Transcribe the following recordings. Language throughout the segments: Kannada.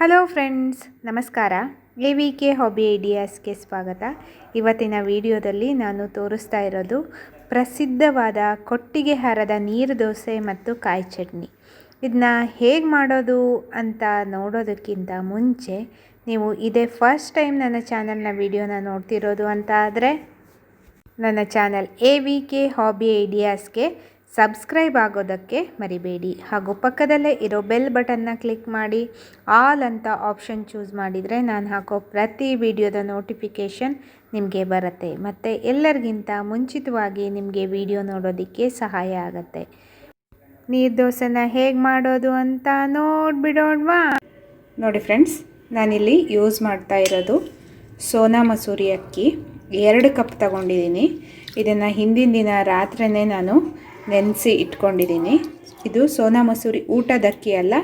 ಹಲೋ ಫ್ರೆಂಡ್ಸ್, ನಮಸ್ಕಾರ. ಎ ವಿ ಕೆ ಹಾಬಿ ಐಡಿಯಾಸ್ಗೆ ಸ್ವಾಗತ. ಇವತ್ತಿನ ವಿಡಿಯೋದಲ್ಲಿ ನಾನು ತೋರಿಸ್ತಾ ಇರೋದು ಪ್ರಸಿದ್ಧವಾದ ಕೊಟ್ಟಿಗೆ ಹಾರದ ನೀರು ದೋಸೆ ಮತ್ತು ಕಾಯಿ ಚಟ್ನಿ. ಇದನ್ನ ಹೇಗೆ ಮಾಡೋದು ಅಂತ ನೋಡೋದಕ್ಕಿಂತ ಮುಂಚೆ ನೀವು ಇದೇ ಫಸ್ಟ್ ಟೈಮ್ ನನ್ನ ಚಾನಲ್ನ ವಿಡಿಯೋನ ನೋಡ್ತಿರೋದು ಅಂತ ಆದರೆ ನನ್ನ channel A V K hobby ಐಡಿಯಾಸ್ಗೆ subscribe ಆಗೋದಕ್ಕೆ ಮರಿಬೇಡಿ. ಹಾಗೂ ಪಕ್ಕದಲ್ಲೇ ಇರೋ ಬೆಲ್ ಬಟನ್ನ ಕ್ಲಿಕ್ ಮಾಡಿ. ಆಲ್ ಅಂತ ಆಪ್ಷನ್ ಚೂಸ್ ಮಾಡಿದರೆ ನಾನು ಹಾಕೋ ಪ್ರತಿ ವಿಡಿಯೋದ ನೋಟಿಫಿಕೇಷನ್ ನಿಮಗೆ ಬರುತ್ತೆ. ಮತ್ತು ಎಲ್ಲರಿಗಿಂತ ಮುಂಚಿತವಾಗಿ ನಿಮಗೆ ವಿಡಿಯೋ ನೋಡೋದಕ್ಕೆ ಸಹಾಯ ಆಗುತ್ತೆ. ನೀರು ದೋಸೆನ ಹೇಗೆ ಮಾಡೋದು ಅಂತ ನೋಡಿಬಿಡೋಣವಾ? ನೋಡಿ ಫ್ರೆಂಡ್ಸ್, ನಾನಿಲ್ಲಿ ಯೂಸ್ ಮಾಡ್ತಾ ಇರೋದು ಸೋನಾ ಮಸೂರಿ ಅಕ್ಕಿ. ಎರಡು ಕಪ್ ತಗೊಂಡಿದ್ದೀನಿ. ಇದನ್ನು ಹಿಂದಿನ ದಿನ ರಾತ್ರಿಯೇ ನಾನು ನೆನೆಸಿ ಇಟ್ಕೊಂಡಿದ್ದೀನಿ. ಇದು ಸೋನಾ ಮಸೂರಿ ಊಟದ ಅಕ್ಕಿ ಅಲ್ಲ,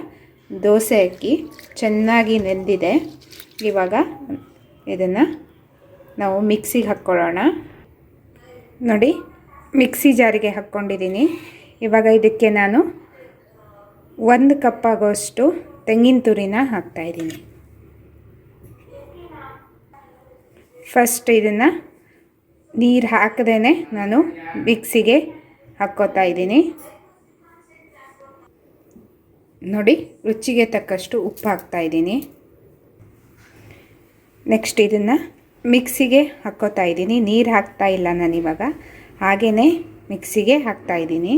ದೋಸೆ ಅಕ್ಕಿ. ಚೆನ್ನಾಗಿ ನೆಂದಿದೆ. ಇವಾಗ ಇದನ್ನು ನಾವು ಮಿಕ್ಸಿಗೆ ಹಾಕ್ಕೊಳ್ಳೋಣ. ನೋಡಿ, ಮಿಕ್ಸಿ ಜಾರಿಗೆ ಹಾಕ್ಕೊಂಡಿದ್ದೀನಿ. ಇವಾಗ ಇದಕ್ಕೆ ನಾನು ಒಂದು ಕಪ್ ಆಗೋಷ್ಟು ತೆಂಗಿನ ತುರಿನ ಹಾಕ್ತಾಯಿದ್ದೀನಿ ಫಸ್ಟ್ ಇದನ್ನು ನೀರು ಹಾಕದೇ ನಾನು ಮಿಕ್ಸಿಗೆ ಹಾಕ್ಕೋತಾ ಇದ್ದೀನಿ. ನೋಡಿ, ರುಚಿಗೆ ತಕ್ಕಷ್ಟು ಉಪ್ಪು ಹಾಕ್ತಾ ಇದ್ದೀನಿ. ನೆಕ್ಸ್ಟ್ ಇದನ್ನು ಮಿಕ್ಸಿಗೆ ಹಾಕ್ಕೋತಾ ಇದ್ದೀನಿ. ನೀರು ಹಾಕ್ತಾ ಇಲ್ಲ ನಾನು ಇವಾಗ. ಹಾಗೆಯೇ ಮಿಕ್ಸಿಗೆ ಹಾಕ್ತಾ ಇದ್ದೀನಿ.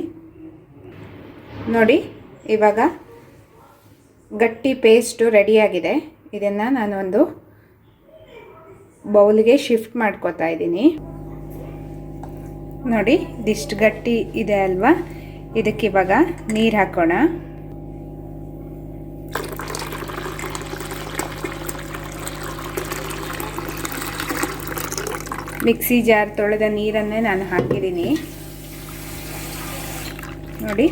ನೋಡಿ, ಇವಾಗ ಗಟ್ಟಿ ಪೇಸ್ಟು ರೆಡಿಯಾಗಿದೆ ಇದನ್ನು ನಾನೊಂದು ಬೌಲ್ಗೆ ಶಿಫ್ಟ್ ಮಾಡ್ಕೋತಾ ಇದ್ದೀನಿ. ನೋಡಿ, ಇದಿಷ್ಟು ಗಟ್ಟಿ ಇದೆ ಅಲ್ವಾ? ಇದಕ್ಕೆ ಇವಾಗ ನೀರು ಹಾಕೋಣ. ಮಿಕ್ಸಿ ಜಾರ್ ತೊಳೆದ ನೀರನ್ನೇ ನಾನು ಹಾಕಿದ್ದೀನಿ. ನೋಡಿ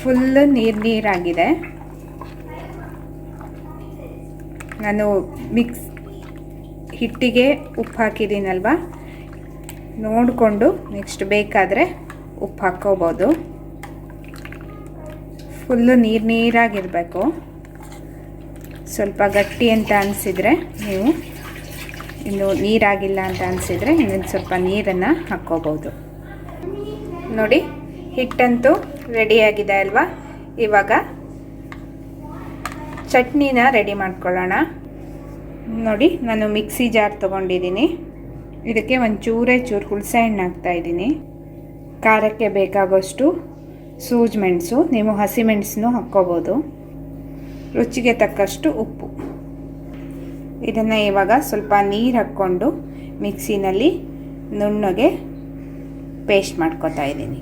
ಫುಲ್ ನೀರು ನೀರಾಗಿದೆ. ನಾನು ಮಿಕ್ಸ್ ಹಿಟ್ಟಿಗೆ ಉಪ್ಪು ಹಾಕಿದ್ದೀನಲ್ವ? ನೋಡಿಕೊಂಡು ನೆಕ್ಸ್ಟ್ ಬೇಕಾದರೆ ಉಪ್ಪು ಹಾಕ್ಕೋಬೋದು. ಫುಲ್ಲು ನೀರು ನೀರಾಗಿರಬೇಕು. ಸ್ವಲ್ಪ ಗಟ್ಟಿ ಅಂತ ಅನಿಸಿದರೆ ನೀವು ಇನ್ನು ನೀರಾಗಿಲ್ಲ ಅಂತ ಅನಿಸಿದರೆ ಇನ್ನೊಂದು ಸ್ವಲ್ಪ ನೀರನ್ನು ಹಾಕ್ಕೋಬೋದು. ನೋಡಿ, ಹಿಟ್ಟಂತೂ ರೆಡಿಯಾಗಿದೆ ಅಲ್ವಾ? ಇವಾಗ ಚಟ್ನಿನ ರೆಡಿ ಮಾಡ್ಕೊಳ್ಳೋಣ. ನೋಡಿ, ನಾನು ಮಿಕ್ಸಿ ಜಾರ್ ತೊಗೊಂಡಿದ್ದೀನಿ. ಇದಕ್ಕೆ ಒಂದು ಚೂರೇ ಚೂರು ಹುಳಸೆ ಹಣ್ಣು ಹಾಕ್ತಾಯಿದ್ದೀನಿ ಖಾರಕ್ಕೆ ಬೇಕಾಗೋಷ್ಟು ಸೂಜ್ ಮೆಣಸು, ನೀವು ಹಸಿಮೆಣಸನ್ನು ಹಾಕ್ಕೋಬೋದು. ರುಚಿಗೆ ತಕ್ಕಷ್ಟು ಉಪ್ಪು. ಇದನ್ನು ಇವಾಗ ಸ್ವಲ್ಪ ನೀರು ಹಾಕ್ಕೊಂಡು ಮಿಕ್ಸಿನಲ್ಲಿ ನುಣ್ಣಗೆ ಪೇಸ್ಟ್ ಮಾಡ್ಕೊತಾ ಇದ್ದೀನಿ.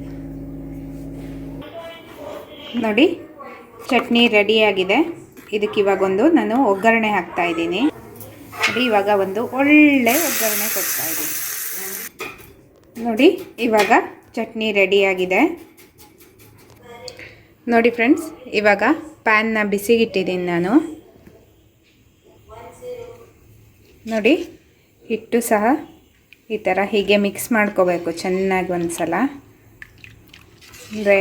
ನೋಡಿ, ಚಟ್ನಿ ರೆಡಿಯಾಗಿದೆ ಇದಕ್ಕೆ ಇವಾಗೊಂದು ನಾನು ಒಗ್ಗರಣೆ ಹಾಕ್ತಾ ಇದ್ದೀನಿ. ನೋಡಿ ಇವಾಗ ಒಂದು ಒಳ್ಳೆ ಒಗ್ಗರಣೆ ಕೊಡ್ತಾ ಇದ್ದೀನಿ. ನೋಡಿ, ಇವಾಗ ಚಟ್ನಿ ರೆಡಿಯಾಗಿದೆ ನೋಡಿ ಫ್ರೆಂಡ್ಸ್ ಇವಾಗ ಪ್ಯಾನ್ನ ಬಿಸಿಗಿಟ್ಟಿದ್ದೀನಿ ನಾನು. ನೋಡಿ, ಹಿಟ್ಟು ಸಹ ಈ ಥರ ಹೀಗೆ ಮಿಕ್ಸ್ ಮಾಡ್ಕೋಬೇಕು ಚೆನ್ನಾಗಿ ಒಂದು ಸಲ ಅಂದರೆ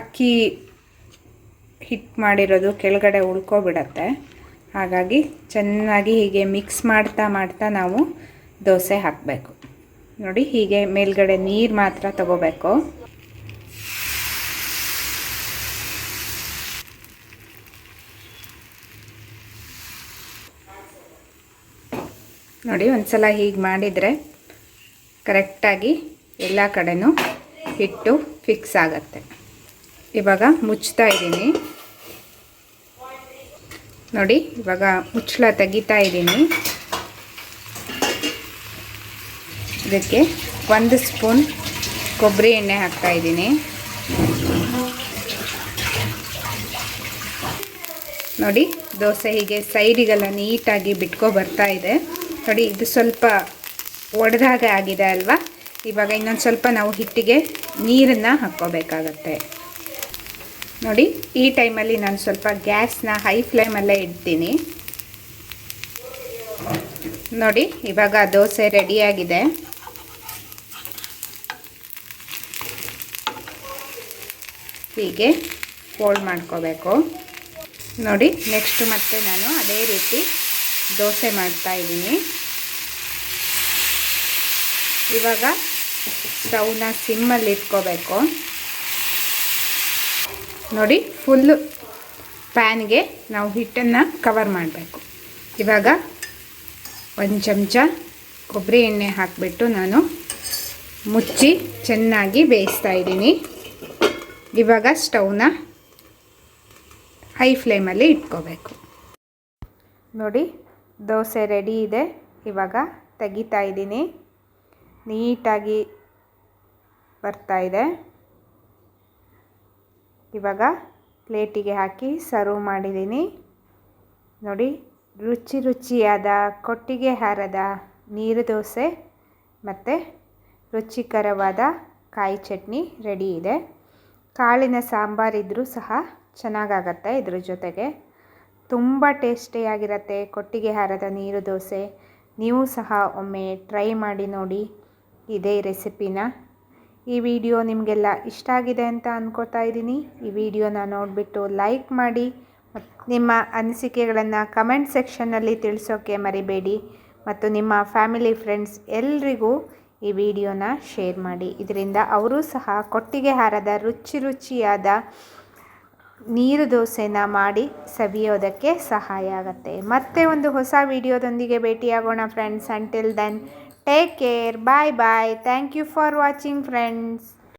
ಅಕ್ಕಿ ಹಿಟ್ಟು ಮಾಡಿರೋದು ಕೆಳಗಡೆ ಉಳ್ಕೊಬಿಡತ್ತೆ. ಹಾಗಾಗಿ ಚೆನ್ನಾಗಿ ಹೀಗೆ ಮಿಕ್ಸ್ ಮಾಡ್ತಾ ಮಾಡ್ತಾ ನಾವು ದೋಸೆ ಹಾಕಬೇಕು. ನೋಡಿ ಹೀಗೆ ಮೇಲ್ಗಡೆ ನೀರು ಮಾತ್ರ ತಗೋಬೇಕು. ನೋಡಿ ಒಂದ್ಸಲ ಹೀಗೆ ಮಾಡಿದರೆ ಕರೆಕ್ಟಾಗಿ ಎಲ್ಲ ಕಡೆನೂ ಹಿಟ್ಟು ಫಿಕ್ಸ್ ಆಗತ್ತೆ. ಇವಾಗ ಮುಚ್ತಾ ಇದ್ದೀನಿ. ನೋಡಿ, ಇವಾಗ ಮುಚ್ಚಳ ತೆಗಿತಾ ಇದ್ದೀನಿ. ಇದಕ್ಕೆ ಒಂದು ಸ್ಪೂನ್ ಕೊಬ್ಬರಿ ಎಣ್ಣೆ ಹಾಕ್ತಾ ಇದ್ದೀನಿ. ನೋಡಿ, ದೋಸೆ ಹೀಗೆ ಸೈಡಿಗೆಲ್ಲ ನೀಟಾಗಿ ಬಿಟ್ಕೊ ಬರ್ತಾ ಇದೆ. ನೋಡಿ, ಇದು ಸ್ವಲ್ಪ ಒಡೆದಾಗ ಆಗಿದೆ ಅಲ್ವಾ? ಇವಾಗ ಇನ್ನೊಂದು ಸ್ವಲ್ಪ ನಾವು ಹಿಟ್ಟಿಗೆ ನೀರನ್ನು ಹಾಕ್ಕೋಬೇಕಾಗತ್ತೆ. ನೋಡಿ, ಈ ಟೈಮಲ್ಲಿ ನಾನು ಸ್ವಲ್ಪ ಗ್ಯಾಸ್ನ ಹೈ ಫ್ಲೇಮಲ್ಲೇ ಇಡ್ತೀನಿ. ನೋಡಿ, ಇವಾಗ ದೋಸೆ ರೆಡಿಯಾಗಿದೆ. ಹೀಗೆ ಫೋಲ್ಡ್ ಮಾಡ್ಕೋಬೇಕು. ನೋಡಿ, ನೆಕ್ಸ್ಟ್ ಮತ್ತೆ ನಾನು ಅದೇ ರೀತಿ ದೋಸೆ ಮಾಡ್ತಾ ಇದ್ದೀನಿ. ಇವಾಗ ಸ್ಟವ್ನ ಸಿಮ್ಮಲ್ಲಿ ಇಟ್ಕೋಬೇಕು. ನೋಡಿ ಫುಲ್ಲು ಪ್ಯಾನ್ಗೆ ನಾವು ಹಿಟ್ಟನ್ನು ಕವರ್ ಮಾಡಬೇಕು. ಇವಾಗ ಒಂದು ಚಮಚ ಕೊಬ್ಬರಿ ಎಣ್ಣೆ ಹಾಕಿಬಿಟ್ಟು ನಾನು ಮುಚ್ಚಿ ಚೆನ್ನಾಗಿ ಬೇಯಿಸ್ತಾ ಇದ್ದೀನಿ. ಇವಾಗ ಸ್ಟವ್ನ ಹೈ ಫ್ಲೇಮಲ್ಲಿ ಇಟ್ಕೋಬೇಕು. ನೋಡಿ, ದೋಸೆ ರೆಡಿ ಇದೆ. ಇವಾಗ ತೆಗಿತಾ ಇದ್ದೀನಿ. ನೀಟಾಗಿ ಬರ್ತಾ ಇದೆ. ಇವಾಗ ಪ್ಲೇಟಿಗೆ ಹಾಕಿ ಸರ್ವ್ ಮಾಡಿದ್ದೀನಿ. ನೋಡಿ, ರುಚಿ ರುಚಿಯಾದ ಕೊಟ್ಟಿಗೆ ಹಾರದ ನೀರು ದೋಸೆ ಮತ್ತು ರುಚಿಕರವಾದ ಕಾಯಿ ಚಟ್ನಿ ರೆಡಿ ಇದೆ. ಕಾಳಿನ ಸಾಂಬಾರಿದ್ರೂ ಸಹ ಚೆನ್ನಾಗಾಗತ್ತೆ ಇದ್ರ ಜೊತೆಗೆ. ತುಂಬ ಟೇಸ್ಟಿಯಾಗಿರುತ್ತೆ ಕೊಟ್ಟಿಗೆ ಹಾರದ ನೀರು ದೋಸೆ. ನೀವು ಸಹ ಒಮ್ಮೆ ಟ್ರೈ ಮಾಡಿ ನೋಡಿ, ಇದೇ ರೆಸಿಪಿನ. ಈ ವಿಡಿಯೋ ನಿಮಗೆಲ್ಲ ಇಷ್ಟ ಆಗಿದೆ ಅಂತ ಅಂದ್ಕೋತಾ ಇದ್ದೀನಿ. ಈ ವಿಡಿಯೋನ ನೋಡಿಬಿಟ್ಟು ಲೈಕ್ ಮಾಡಿ ನಿಮ್ಮ ಅನಿಸಿಕೆಗಳನ್ನು ಕಮೆಂಟ್ ಸೆಕ್ಷನ್ನಲ್ಲಿ ತಿಳಿಸೋಕ್ಕೆ ಮರಿಬೇಡಿ. ಮತ್ತು ನಿಮ್ಮ ಫ್ಯಾಮಿಲಿ ಫ್ರೆಂಡ್ಸ್ ಎಲ್ರಿಗೂ ಈ ವಿಡಿಯೋನ ಶೇರ್ ಮಾಡಿ. ಇದರಿಂದ ಅವರೂ ಸಹ ಕೊಟ್ಟಿಗೆ ಹಾರದ ರುಚಿ ರುಚಿಯಾದ ನೀರು ದೋಸೆನ ಮಾಡಿ ಸವಿಯೋದಕ್ಕೆ ಸಹಾಯ ಆಗುತ್ತೆ. ಮತ್ತೆ ಒಂದು ಹೊಸ ವಿಡಿಯೋದೊಂದಿಗೆ ಭೇಟಿಯಾಗೋಣ friends until then Take care. Bye bye. Thank you for watching friends.